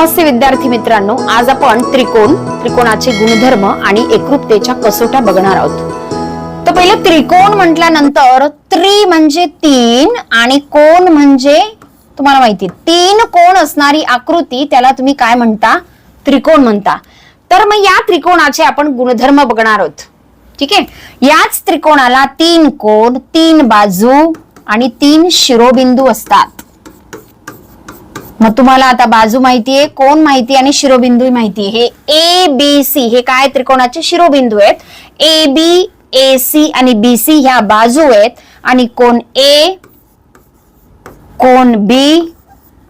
नमस्ते विद्यार्थी मित्रांनो. आज आपण त्रिकोण त्रिकोणाचे गुणधर्म आणि एकरूपतेच्या कसोट्या बघणार आहोत. तर पहिले त्रिकोण म्हटल्यानंतर त्रि म्हणजे तीन आणि कोण म्हणजे तुम्हाला माहिती तीन कोण असणारी आकृती त्याला तुम्ही काय म्हणता? त्रिकोण म्हणता. तर मग या त्रिकोणाचे आपण गुणधर्म बघणार आहोत. ठीक आहे? याच त्रिकोणाला तीन कोण तीन बाजू आणि तीन शिरोबिंदू असतात. मग तुम्हाला आता बाजू माहितीये कोण माहिती आणि शिरोबिंदू माहिती हे ए बी सी हे काय त्रिकोणाचे शिरोबिंदू आहेत? ए बी ए सी आणि बी सी ह्या बाजू आहेत आणि कोण ए कोण बी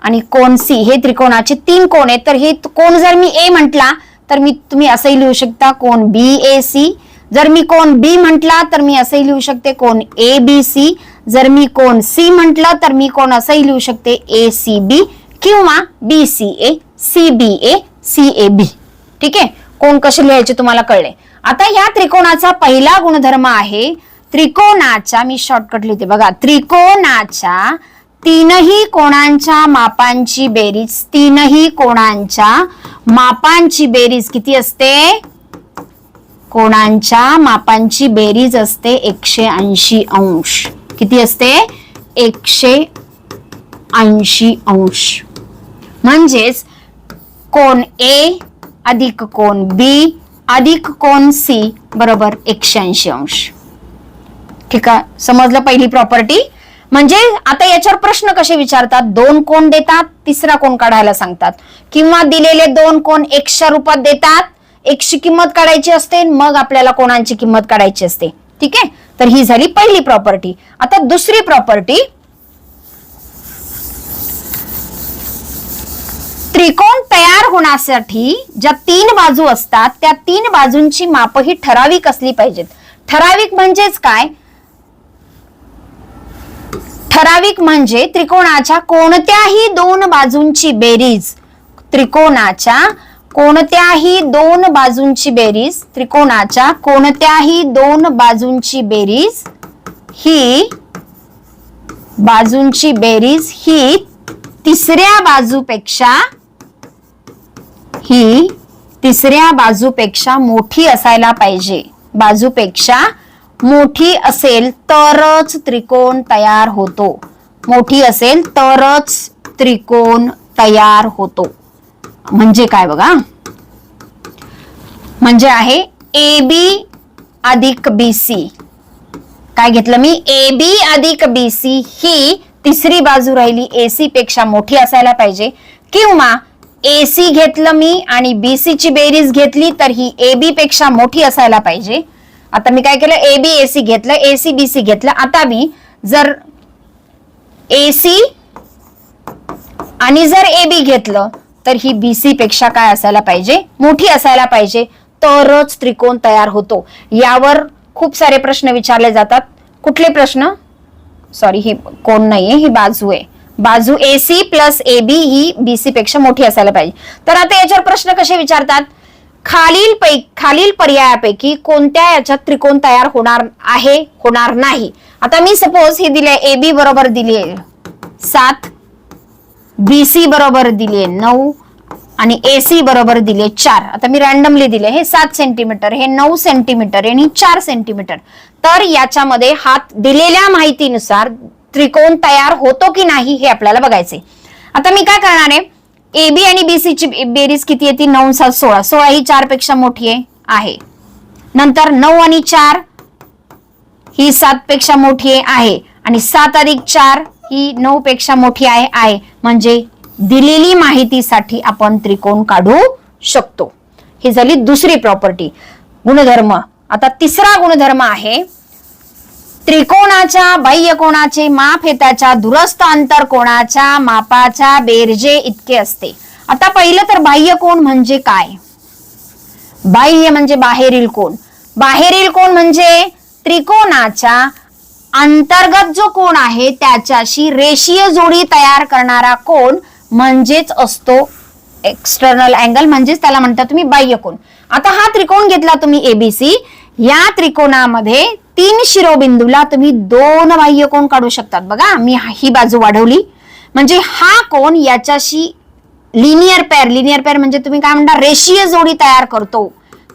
आणि कोण सी हे त्रिकोणाचे तीन कोण आहेत. तर हे कोण जर मी ए म्हटला तर मी तुम्ही असंही लिहू शकता कोण बी ए सी जर मी कोण बी म्हटला तर मी असंही लिहू शकते कोण ए बी सी जर मी कोण सी म्हटलं तर मी कोण असंही लिहू शकते ए सी बी किंवा B C A C B A C A B ठीक आहे? कोण कसे लिहायचे तुम्हाला कळले? आता या त्रिकोणाचा पहिला गुणधर्म आहे त्रिकोणाच्या मी शॉर्टकट लिहिते बघा. त्रिकोणाच्या तीनही कोणांच्या मापांची बेरीज तीनही कोणांच्या मापांची बेरीज किती असते? कोणांच्या मापांची बेरीज असते एकशे ऐंशी अंश. किती असते? एकशे ऐंशी अंश. म्हणजेच कोण ए अधिक कोण बी अधिक कोण सी बरोबर एकशे ऐंशी अंश. ठीक आहे? समजलं पहिली प्रॉपर्टी म्हणजे आता याच्यावर प्रश्न कसे विचारतात? दोन कोण देतात तिसरा कोण काढायला सांगतात. किंवा दिलेले दोन कोण एकशा रूपात देतात एकशी किंमत काढायची असते मग आपल्याला कोणांची किंमत काढायची असते. ठीक आहे? तर ही झाली पहिली प्रॉपर्टी आता दुसरी प्रॉपर्टी त्रिकोण तयार होण्यासाठी ज्या तीन बाजू असतात त्या तीन बाजूंची माप ही ठराविक असली पाहिजेत. ठराविक म्हणजेच काय? ठराविक म्हणजे त्रिकोणाच्या कोणत्याही दोन बाजूंची बेरीज. त्रिकोणाच्या कोणत्याही दोन बाजूंची बेरीज त्रिकोणाच्या कोणत्याही दोन बाजूंची बेरीज ही बाजूंची बेरीज ही तिसऱ्या बाजूपेक्षा ही तिसऱ्या बाजूपेक्षा मोठी असायला पाहिजे. बाजूपेक्षा मोठी असेल तरच त्रिकोण तयार होतो. मोठी असेल तरच त्रिकोण तयार होतो. म्हणजे काय बघा? म्हणजे आहे ए बी अधिक बी सी. काय घेतलं मी? ए बी अधिक बी सी ही तिसरी बाजू राहिली एसी पेक्षा मोठी असायला पाहिजे. किंवा एसी घेतलं मी आणि बी सी ची बेरीज घेतली तर ही ए बी पेक्षा मोठी असायला पाहिजे. आता मी काय केलं? ए बी एसी घेतलं एसी बीसी घेतलं. आता मी जर एसी आणि जर ए बी घेतलं तर ही बीसी पेक्षा काय असायला पाहिजे? मोठी असायला पाहिजे. तरच त्रिकोण तयार होतो. यावर खूप सारे प्रश्न विचारले जातात. कुठले प्रश्न? सॉरी ही कोण नाहीये ही बाजू आहे. बाजू A C plus A B he B C पेक्षा मोठी असायला पाहिजे. तर आता याच्यावर प्रश्न कसे विचारतात? खालील पै खालील पर्यायापैकी कोणत्या याच्यात त्रिकोण तयार होणार आहे होणार नाही? आता मी सपोज हे दिले ए बी बरोबर दिली आहे. सात. बी सी बरोबर दिली आहे नऊ. आणि ए सी बरोबर दिले चार. आता मी रॅन्डमली दिले हे सात सेंटीमीटर हे नऊ सेंटीमीटर आणि चार सेंटीमीटर तर याच्यामध्ये हात दिलेल्या माहितीनुसार त्रिकोण तयार होतो की नाही हे आपल्याला बघायचे आता मी काय करणार आहे? ए बी आणि बीसी ची बेरीज किती येते? नऊ सात सोळा. सोळा ही चारपेक्षा मोठी आहे नंतर नऊ आणि चार ही सात पेक्षा मोठी आहे आणि सात अधिक चार ही नऊ पेक्षा मोठी आहे आहे. म्हणजे दिलेली माहितीसाठी आपण त्रिकोण काढू शकतो. ही झाली दुसरी प्रॉपर्टी गुणधर्म. आता तिसरा गुणधर्म आहे त्रिकोणाच्या बाह्य कोणाचे माप हे त्याच्या दुरस्थ अंतर कोणाच्या मापाच्या बेरजे इतके असते. आता पहिलं तर बाह्य कोण म्हणजे काय? बाह्य म्हणजे बाहेरील कोण. बाहेरील कोण म्हणजे त्रिकोणाच्या अंतर्गत जो कोण आहे त्याच्याशी रेषीय जोडी तयार करणारा कोण म्हणजेच असतो एक्सटर्नल अँगल म्हणजेच त्याला म्हणता तुम्ही बाह्य कोण. आता हा त्रिकोण घेतला तुम्ही एबीसी या त्रिकोणामध्ये तीन शिरोबिंदूला तुम्ही दोन बाह्य कोण काढू शकतात. बघा मी ही बाजू वाढवली. म्हणजे हा कोण याच्याशी लिनियर पेअर लिनियर पेअर म्हणजे तुम्ही काय म्हणता रेषीय जोडी तयार करतो.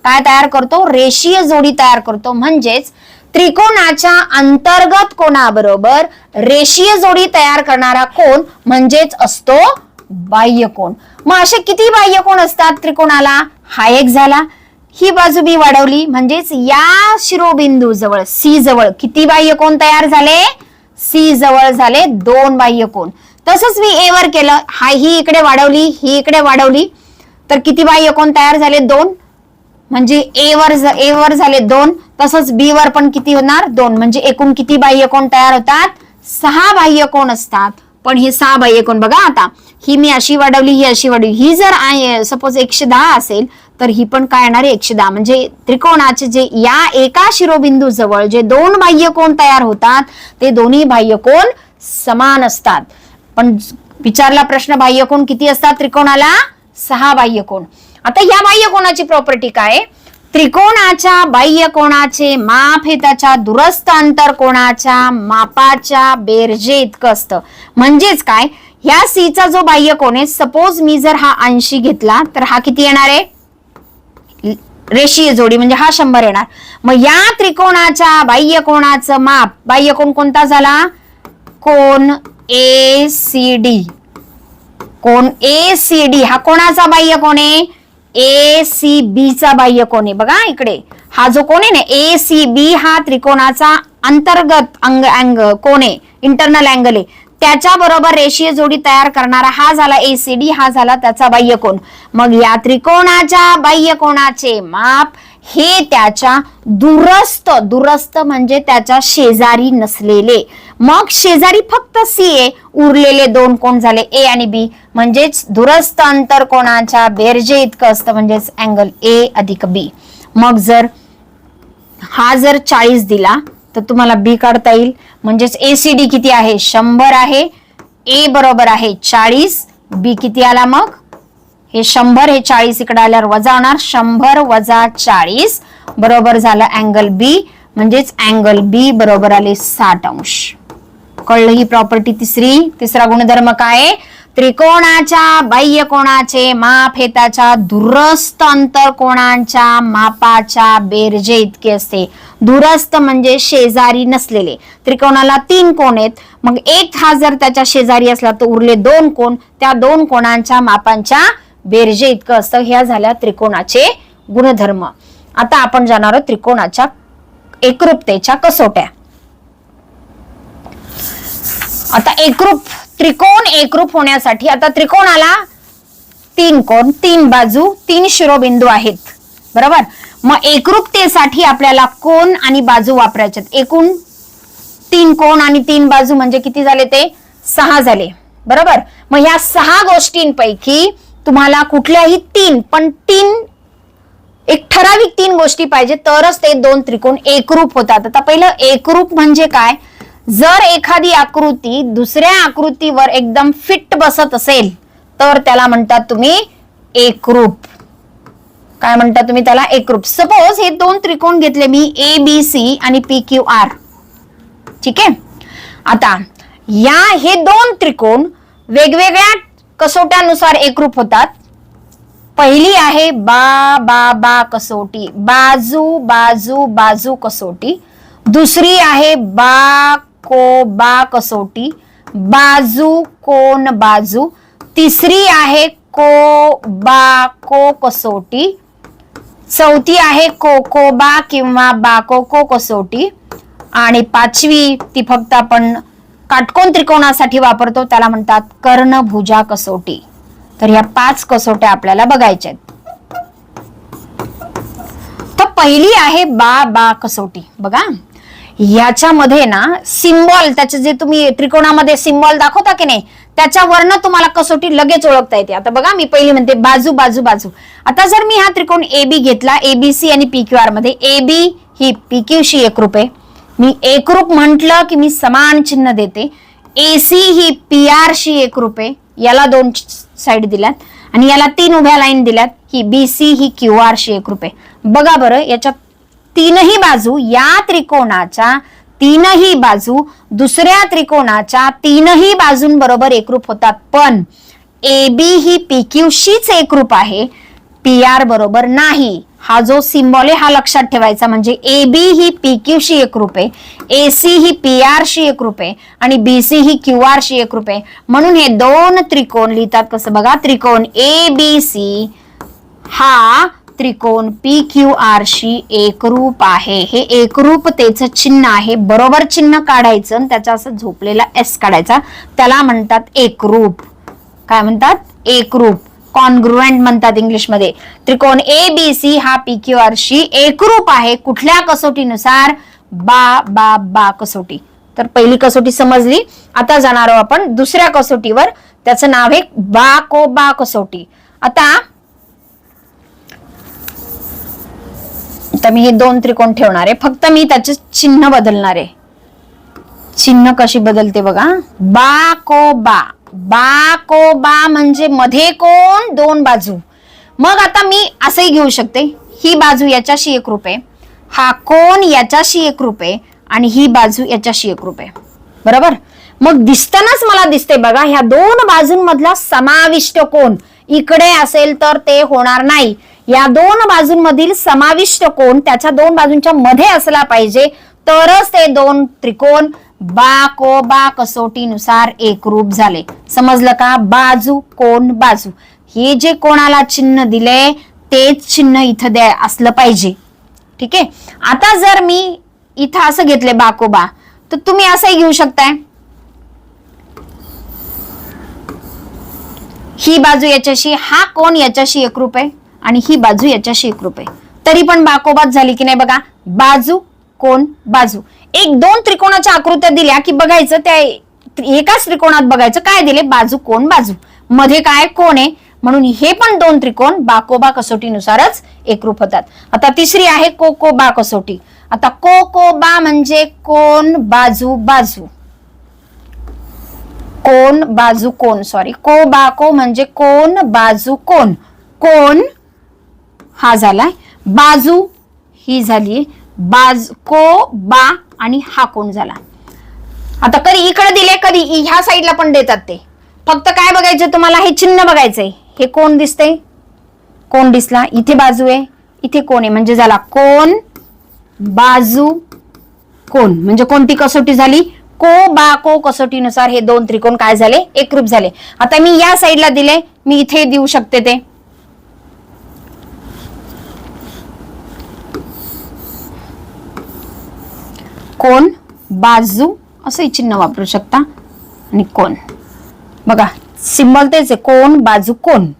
काय तयार करतो? रेषीय जोडी तयार करतो. म्हणजेच त्रिकोणाच्या अंतर्गत कोणाबरोबर रेषीय जोडी तयार करणारा कोण म्हणजेच असतो बाह्य कोण मग असे किती बाह्य कोण असतात त्रिकोणाला? हा एक झाला. ही बाजू बी वाढवली म्हणजेच या शिरोबिंदू जवळ सी जवळ किती बाह्य कोण तयार झाले? सी जवळ झाले दोन बाह्य कोण तसंच मी ए वर केलं हा ही इकडे वाढवली ही इकडे वाढवली तर किती बाह्य कोण तयार झाले? दोन. म्हणजे ए वर ए वर झाले दोन तसंच बी वर पण किती होणार? दोन. म्हणजे एकूण किती बाह्य कोण तयार होतात? सहा बाह्य कोण असतात. पण हे सहा बाह्य कोण बघा आता. ही मी अशी वाढवली ही अशी वाढवली. ही जर सपोज एकशे दहा असेल तर ही पण काय येणार आहे? एकशे दहा. म्हणजे त्रिकोणाचे जे या एका शिरोबिंदू जवळ जे दोन बाह्य कोण तयार होतात ते दोन्ही बाह्य कोण समान असतात. पण विचारला प्रश्न बाह्य कोण किती असतात? त्रिकोणाला सहा बाह्य कोण. आता या बाह्य कोणाची प्रॉपर्टी काय? त्रिकोणाच्या बाह्य कोणाचे माप हे त्याच्या दुरस्थ अंतर कोणाच्या मापाच्या बेरजे इतकं असतं. म्हणजेच काय? ह्या सीचा जो बाह्य कोण आहे सपोज मी जर हा ऐंशी घेतला तर हा किती येणार आहे? रेषीय जोडी म्हणजे हा शंभर येणार. मग या त्रिकोणाच्या बाह्य कोणाचं माप? बाह्य कोण कोणता झाला? कोण ए सी डी कोण ए सी डी हा कोणाचा बाह्य कोण आहे? ए सी बी चा बाह्य कोण आहे? बघा इकडे. हा जो कोण आहे ना ए सी बी हा त्रिकोणाचा अंतर्गत अंग अँग कोण आहे. इंटरनल अँगल आहे. त्याच्याबरोबर रेषीय जोडी तयार करणारा हा झाला एसीडी हा झाला त्याचा बाह्यकोण मग या त्रिकोणाच्या बाह्यकोणाचे माप हे त्याच्या दुरस्त दुरस्त म्हणजे त्याच्या शेजारी नसलेले. मग शेजारी फक्त सी ए उरलेले दोन कोण झाले? ए आणि बी म्हणजेच दुरस्त अंतर कोणाच्या बेरजे इतकं असतं म्हणजेच अँगल ए अधिक बी मग जर हा जर चाळीस दिला तर तुम्हाला बी काढता येईल. म्हणजेच एसीडी किती आहे? शंभर आहे. ए बरोबर आहे चाळीस. बी किती आला मग? हे शंभर हे चाळीस इकडे आल्यावर वजा होणार. शंभर वजा चाळीस बरोबर झालं अँगल बी म्हणजेच अँगल बी बरोबर आले साठ अंश. कळलं ही प्रॉपर्टी तिसरी? तिसरा गुणधर्म काय त्रिकोणाच्या बाह्य कोणाचे माप हे त्याच्या अंतर कोणाच्या मापाच्या बेरजे इतके असते. दुरस्थ म्हणजे शेजारी नसलेले. त्रिकोणाला तीन कोण आहेत? मग एक हा जर त्याच्या शेजारी असला तर उरले दोन कोण त्या दोन कोणांच्या मापांच्या बेरजे इतकं असतं. ह्या झाल्या त्रिकोणाचे गुणधर्म. आता आपण जाणार आहोत त्रिकोणाच्या एकरूपतेच्या कसोट्या. आता एकरूप त्रिकोण एकरूप होण्यासाठी आता त्रिकोणाला तीन कोण? तीन बाजू तीन शिरोबिंदू आहेत. बरोबर? मग एकरूपतेसाठी आपल्याला कोण आणि बाजू वापरायचे एकूण तीन कोण आणि तीन बाजू म्हणजे किती झाले ते? सहा झाले. बरोबर? मग ह्या सहा गोष्टींपैकी तुम्हाला कुठल्याही तीन पण तीन एक ठराविक तीन गोष्टी पाहिजे तरच ते दोन त्रिकोण एकरूप होतात. आता पहिलं एकरूप म्हणजे काय? जर एखादी आकृती दुसऱ्या आकृतीवर एकदम फिट बसत असेल तर त्याला म्हणतात तुम्ही एकरूप. काय म्हणता तुम्ही त्याला? एकरूप सपोज हे दोन त्रिकोण घेतले मी ए बी सी आणि पी क्यू आर ठीक आहे? आता या हे दोन त्रिकोण वेगवेगळ्या कसोट्यानुसार एकरूप होतात. पहिली आहे बा बा बा कसोटी. बाजू बाजू बाजू कसोटी. दुसरी आहे बा को बा कसोटी. बाजू कोण बाजू. तिसरी आहे को बा को कसोटी. चौथी आहे कोकोबा किंवा बाकोको कसोटी. आणि पाचवी ती फक्त आपण काटकोन त्रिकोणासाठी वापरतो त्याला म्हणतात कर्णभुजा कसोटी. तर ह्या पाच कसोट्या आपल्याला बघायच्या आहेत. तर पहिली आहे बा बा कसोटी. बघा. ह्याच्यामध्ये ना सिम्बॉल त्याचे जे तुम्ही त्रिकोणामध्ये सिम्बॉल दाखवता की नाही त्याच्यावरनं तुम्हाला कसोटी लगेच ओळखता येते. आता बघा मी पहिली म्हणते बाजू बाजू बाजू. आता जर मी हा त्रिकोण ए बी घेतला एबीसी आणि पी क्यू आरमध्ये ए बी ही पी क्यू शी एकरूप आहे. मी एकरूप म्हटलं की मी समान चिन्ह देते. ए सी ही पी आर शी एकरूप आहे. याला दोन साईड दिल्यात. आणि याला तीन उभ्या लाईन दिल्यात. ही बी सी ही क्यू आर शी एकरूप आहे. बघा बरं याच्यात तीनही बाजू या त्रिकोणाच्या तीनही बाजू दुसऱ्या त्रिकोणाच्या तीनही बाजूंबरोबर एकरूप होतात. पण ए बी ही पी क्यू शीच एकरूप आहे. पी आर बरोबर नाही. हा जो सिम्बॉल आहे हा लक्षात ठेवायचा म्हणजे ए बी ही पी क्यू शी एकरूप आहे. ए सी ही पी आर शी एकरूप आहे. आणि बी सी ही क्यू आर शी एकरूप आहे. म्हणून हे दोन त्रिकोण लिहितात कसं बघा? त्रिकोण ए बी सी हा त्रिकोण पी क्यू आर शी एकरूप आहे. हे एकरूपतेचं चिन्ह आहे. बरोबर चिन्ह काढायचं आणि त्याचा असं झोपलेला एस काढायचा. त्याला म्हणतात एकरूप. काय म्हणतात? एकरूप. कॉन्ग्रुएंट म्हणतात इंग्लिशमध्ये. त्रिकोण ए बी सी हा पी क्यू आर शी एकरूप आहे. कुठल्या कसोटीनुसार? बा बा बा कसोटी. तर पहिली कसोटी समजली. आता जाणार आहोत आपण दुसऱ्या कसोटीवर. त्याचं नाव आहे बा को बा कसोटी. आता आता मी हे दोन त्रिकोण ठेवणार. आहे फक्त मी त्याचे चिन्ह बदलणार. आहे चिन्ह कशी बदलते बघा. बा को बा. बा को बा म्हणजे मध्ये कोण? दोन बाजू. मग आता मी असंही घेऊ शकते. ही बाजू याच्याशी एक आहे. हा कोण याच्याशी एक आहे आणि ही बाजू याच्याशी एक आहे. बरोबर? मग दिसतानाच मला दिसते बघा ह्या दोन बाजूंमधला समाविष्ट कोण इकडे असेल तर ते होणार नाही. या दोन बाजूंमधील समाविष्ट कोण त्याच्या दोन बाजूंच्या मध्ये असला पाहिजे. तरच ते दोन त्रिकोण बा को बा कसोटीनुसार एकरूप झाले. समजलं का? बाजू कोण बाजू. हे जे कोणाला चिन्ह दिले तेच चिन्ह इथं द्या असलं पाहिजे. ठीक आहे? आता जर मी इथं असं घेतले बाकोबा तर तुम्ही असंही घेऊ शकताय. ही बाजू याच्याशी हा कोण याच्याशी एकरूप आहे? आणि ही बाजू याच्याशी एकरूप आहे. तरी पण बाकोबात झाली की नाही बघा? बाजू कोण? बाजू. एक दोन त्रिकोणाच्या आकृत्या दिल्या की बघायचं त्या एकाच त्रिकोणात बघायचं. काय दिले? बाजू कोण? बाजू. मध्ये काय? कोण आहे? म्हणून हे पण दोन त्रिकोण बाकोबा कसोटीनुसारच एकरूप होतात. आता तिसरी आहे को बा कसोटी. आता को को बा म्हणजे कोण? बाजू बाजू. कोण? बाजू कोण? सॉरी को बा को म्हणजे कोण? बाजू कोण? कोण? हा झालाय. बाजू ही झाली बाज को बा आणि हा कोण झाला? आता कधी इकडे दिले कधी ह्या साईडला पण देतात ते. फक्त काय बघायचं तुम्हाला? हे चिन्ह बघायचंय. हे कोण दिसतंय? कोण दिसला? इथे बाजू आहे इथे कोण आहे? म्हणजे झाला कोण बाजू कोण? म्हणजे कोणती कसोटी झाली? को बा को कसोटीनुसार हे दोन त्रिकोण काय झाले? एकरूप झाले. आता मी या साईडला दिले मी इथे देऊ शकते ते. कोण? बाजू असंही चिन्ह वापरू शकता. आणि कोण? बघा सिम्बॉल तेच आहे. कोण बाजू कोण?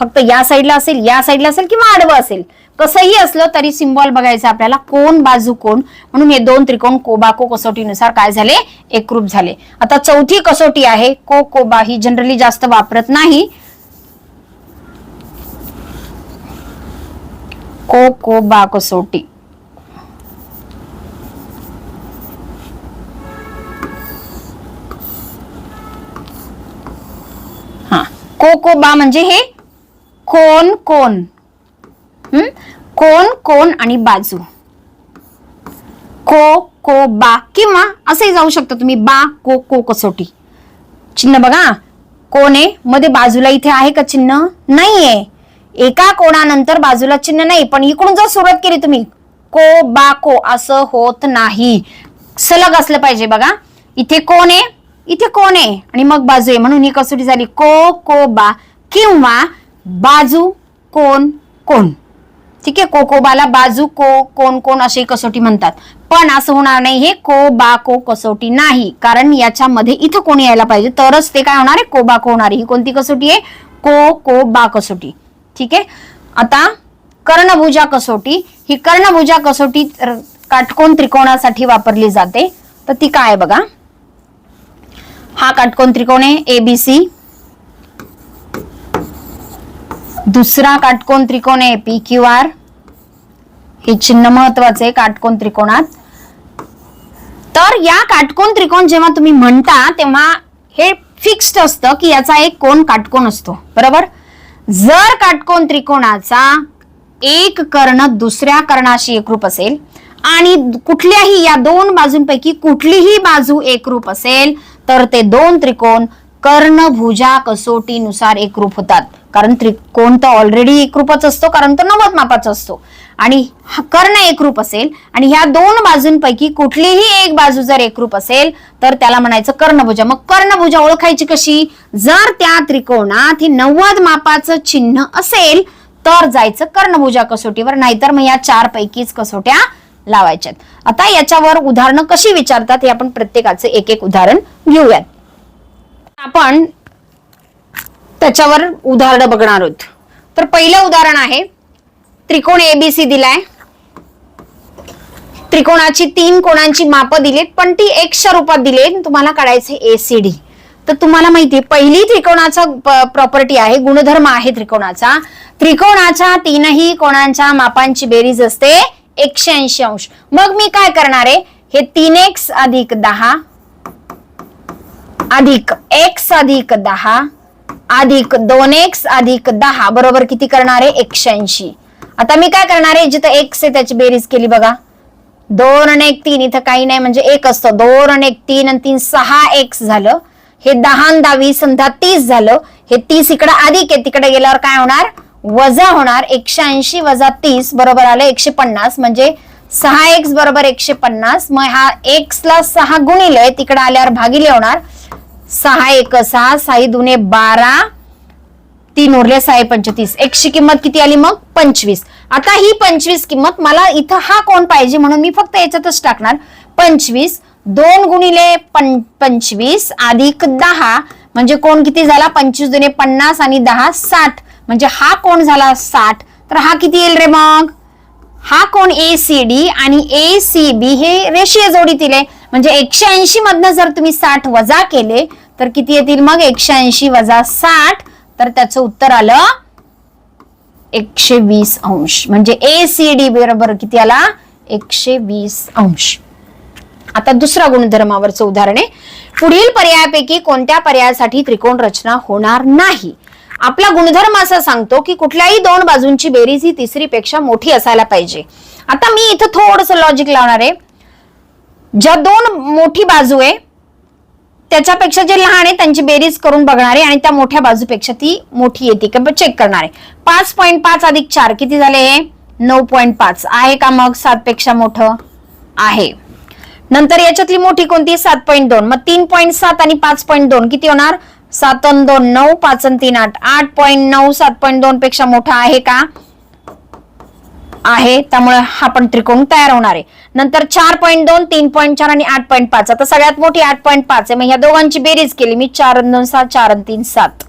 फक्त या साईडला असेल या साईडला असेल किंवा आडवं असेल. कसंही असलं तरी सिम्बॉल बघायचं आपल्याला. कोण बाजू कोण? म्हणून हे दोन त्रिकोण कोबाको कसोटीनुसार काय झाले? एकरूप झाले. आता चौथी कसोटी आहे. को कोबा ही जनरली जास्त वापरत नाही. को कोबा कसोटी. कोकोबा म्हणजे हे कोण कोण? हम्म? कोण कोण आणि बाजू. को को बा किंवा असंही जाऊ शकता तुम्ही बा को को कसोटी. चिन्ह बघा. कोण आहे? मध्ये बाजूला इथे आहे का चिन्ह? नाहीये. एका कोणानंतर बाजूला चिन्ह नाही पण इकडून जर सुरुवात केली तुम्ही को बा को असं होत नाही. सलग असलं पाहिजे बघा. इथे कोण आहे? इथे कोण आहे? आणि मग बाजू आहे. म्हणून ही कसोटी झाली. को को बा. किंवा बाजू कोण कोण. ठीक आहे? कोकोबाला बाजू को कोण कोण अशी कसोटी म्हणतात. पण असं होणार नाही. हे को बा को कसोटी नाही. कारण याच्यामध्ये इथं कोण यायला पाहिजे? तरच ते काय होणार आहे? को बा को होणार आहे. ही कोणती कसोटी आहे? को को बा कसोटी. ठीक आहे? आता कर्णभुजा कसोटी. ही कर्णभुजा कसोटी काटकोण काटकोन त्रिकोणासाठी वापरली जाते. तर ती काय आहे बघा? हा काटकोन त्रिकोण आहे एबीसी दुसरा काटकोन त्रिकोण आहे पी क्यू आर हे चिन्ह महत्त्वाचे काटकोन त्रिकोणात. तर या काटकोन त्रिकोण जेव्हा तुम्ही म्हणता तेव्हा हे फिक्स्ड असतं की याचा एक कोण काटकोन असतो. बरोबर? जर काटकोन त्रिकोणाचा एक कर्ण दुसऱ्या कर्णाशी एकरूप असेल आणि कुठल्याही या दोन बाजूंपैकी कुठलीही बाजू एकरूप असेल तर ते दोन त्रिकोण कर्णभुजा कसोटीनुसार एकरूप होतात. कारण त्रिकोण तर ऑलरेडी एकरूपच असतो कारण तो नव्वद मापाचा असतो. आणि हा कर्ण एकरूप असेल आणि ह्या दोन बाजूंपैकी कुठलीही एक बाजू जर एकरूप असेल तर त्याला म्हणायचं कर्णभुजा. मग कर्णभुजा ओळखायची कशी? जर त्या त्रिकोणात हे नव्वद मापाचं चिन्ह असेल तर जायचं कर्णभुजा कसोटीवर. नाहीतर मग या चार पैकीच कसोट्या लावायच्यात. आता याच्यावर उदाहरणं कशी विचारतात हे आपण प्रत्येकाचे एक एक उदाहरण घेऊयात. आपण त्याच्यावर उदाहरणं बघणार आहोत. तर पहिलं उदाहरण आहे त्रिकोण एबीसी दिलाय. त्रिकोणाची तीन कोणांची माप दिलीत पण ती एक्सच्या रूपात दिली तुम्हाला काढायचे एसीडी तर तुम्हाला माहितीये पहिली त्रिकोणाचा प्रॉपर्टी आहे गुणधर्म आहे त्रिकोणाचा. त्रिकोणाच्या तीनही कोणांच्या मापांची बेरीज असते. एकशे ऐंशी अंश. मग मी काय करणार आहे? हे तीन एक्स अधिक दहा अधिक एक्स अधिक दहा अधिक दोन एक्स अधिक दहा बरोबर किती करणार आहे? एकशे ऐंशी. आता मी काय करणार आहे? जिथं एक्स आहे त्याची बेरीज केली बघा. दोन आणि एक तीन इथं काही नाही म्हणजे एक असतं. दोन आणि एक तीन आणि तीन सहा एक्स झालं. हे दहा दहा वीस दहा तीस झालं. हे तीस इकडं अधिक आहे तिकडे गेल्यावर काय होणार? वजा होणार एकशे ऐंशी वजा तीस बरोबर आलं एकशे पन्नास म्हणजे सहा एक्स बरोबर एकशे पन्नास मग हा एक्स ला सहा गुणिले तिकडे आल्यावर भागिले होणार सहा एक सहा साई दुने बारा तीन उरले सहा पंचतीस. एकशे किंमत किती आली मग? पंचवीस. आता ही पंचवीस किंमत मला इथं हा कोण पाहिजे म्हणून मी फक्त याच्यातच टाकणार. पंचवीस दोन गुणिले पं पंचवीस अधिक दहा म्हणजे कोण किती झाला? पंचवीस दुने पन्नास आणि दहा साठ. म्हणजे हा कोण झाला साठ? तर हा किती येईल रे मग? हा कोण ए सी डी आणि ए सी बी हे रेषीय जोडीतील आहे. म्हणजे एकशे ऐंशी मधनं जर तुम्ही साठ वजा केले तर किती येतील मग? एकशे ऐंशी वजा साठ. तर त्याचं उत्तर आलं एकशे वीस अंश. म्हणजे ए सी डी बरोबर किती आला? एकशे वीस अंश. आता दुसरा गुणधर्मावरचं उदाहरण आहे. पुढील पर्यायापैकी कोणत्या पर्यायासाठी त्रिकोण रचना होणार नाही? आपला गुणधर्म असा सांगतो की कुठल्याही दोन बाजूंची बेरीज ही तिसरीपेक्षा मोठी असायला पाहिजे. आता मी इथं थोडस लॉजिक लावणार आहे. ज्या दोन मोठी बाजू आहे त्याच्यापेक्षा जे लहान आहे त्यांची बेरीज करून बघणार आहे आणि त्या मोठ्या बाजूपेक्षा ती मोठी येते का चेक करणार. आहे पाच पॉईंट पाच अधिक चार किती झाले नऊ पॉईंट पाच. आहे का मग सात पेक्षा मोठं? आहे. नंतर याच्यातली मोठी कोणती? सात पॉईंट दोन. मग तीन पॉईंट सात आणि पाच पॉईंट दोन किती होणार? सात अन दोन नऊ पाच तीन आठ. आठ पॉईंट नऊ सात पॉईंट दोन पेक्षा मोठा आहे का? आहे. त्यामुळे हा पण त्रिकोण तयार होणार आहे. नंतर चार पॉईंट दोन तीन पॉईंट चार आणि आठ पॉईंट पाच. आता सगळ्यात मोठी आठ पॉईंट पाच आहे. मग ह्या दोघांची बेरीज केली. मी चार दोन सात चार अन तीन सात.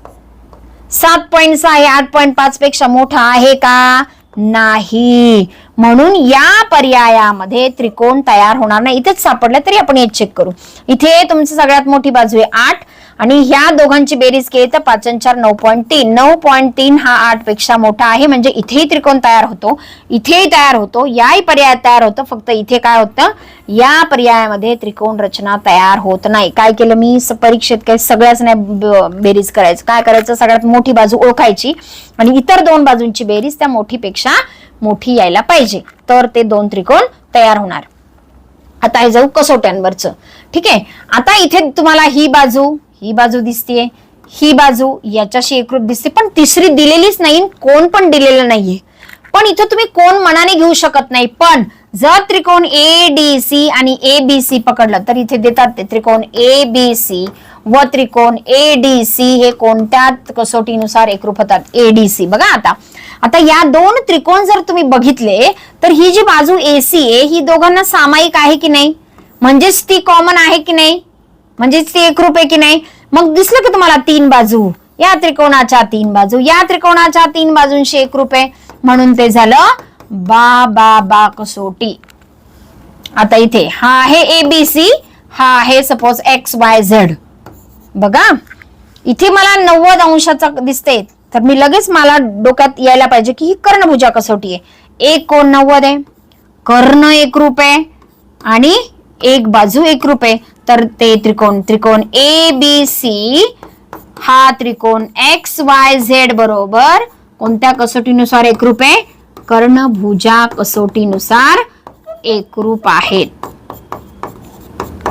सात पॉईंट सहा हे आठ पॉईंट पाच पेक्षा मोठा आहे का? नाही. म्हणून या पर्यायामध्ये त्रिकोण तयार होणार नाही. इथेच सापडलं तरी आपण हे चेक करू. इथे तुमची सगळ्यात मोठी बाजू आहे आठ आणि ह्या दोघांची बेरीज केली तर पाच चार नऊ पॉईंट तीन. नऊ पॉईंट तीन हा आठपेक्षा मोठा आहे. म्हणजे इथेही त्रिकोण तयार होतो इथेही तयार होतो याही पर्यायात तयार होतं. फक्त इथे काय होतं? या पर्यायामध्ये त्रिकोण रचना तयार होत नाही. काय केलं मी? परीक्षेत काही सगळ्याच नाही बेरीज करायचं. काय करायचं? सगळ्यात मोठी बाजू ओळखायची आणि इतर दोन बाजूंची बेरीज त्या मोठीपेक्षा मोठी यायला पाहिजे. तर ते दोन त्रिकोण तयार होणार. आता हे जाऊ कसोट्यांवरच. ठीक आहे? आता इथे तुम्हाला ही बाजू ही बाजू दिसतीये. ही बाजू याच्याशी एकरूप दिसते. पण तिसरी दिलेलीच नाही कोण पण दिलेलं नाहीये. पण इथं तुम्ही कोण मनाने घेऊ शकत नाही. पण जर त्रिकोण ए डी सी आणि ए बी सी पकडलं तर इथे देतात ते त्रिकोण ए बी सी व त्रिकोण ए डी सी हे कोणत्या कसोटीनुसार एकरूप होतात? ए डी सी बघा आता. आता या दोन त्रिकोण जर तुम्ही बघितले तर ही जी बाजू एसी आहे ही दोघांना सामायिक आहे की नाही? म्हणजेच ती कॉमन आहे की नाही? म्हणजेच ती एकरूप आहे की नाही? मग दिसलं की तुम्हाला तीन बाजू? या त्रिकोणाच्या तीन बाजू या त्रिकोणाच्या तीन बाजूंशी एकरूप आहे. म्हणून ते झालं बा बा बा कसोटी. आता इथे हा आहे ए बी सी हा आहे सपोज एक्स वाय झेड बघा इथे मला नव्वद अंशाचा दिसते तर मी लगेच मला डोक्यात यायला पाहिजे की ही कर्णभुजा कसोटी आहे. एक कोण नव्वद आहे? कर्ण एक रूप आहे आणि एक बाजू एक रूप आहे. तर ते त्रिकोण त्रिकोण ए बी सी हा त्रिकोण एक्स वाय झेड बरोबर कोणत्या कसोटीनुसार एकरूप आहे? कर्णभुजा कसोटीनुसार एकरूप आहेत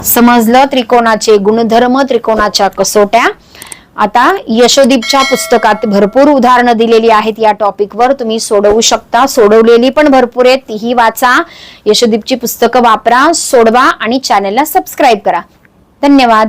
समजलं? त्रिकोणाचे गुणधर्म त्रिकोणाच्या कसोट्या. आता यशोदीपच्या पुस्तकात भरपूर उदाहरणं दिलेली आहेत या टॉपिकवर. तुम्ही सोडवू शकता. सोडवलेली पण भरपूर आहेत. तीही वाचा. यशोदीपची पुस्तकं वापरा सोडवा आणि चॅनलला सबस्क्राईब करा. धन्यवाद.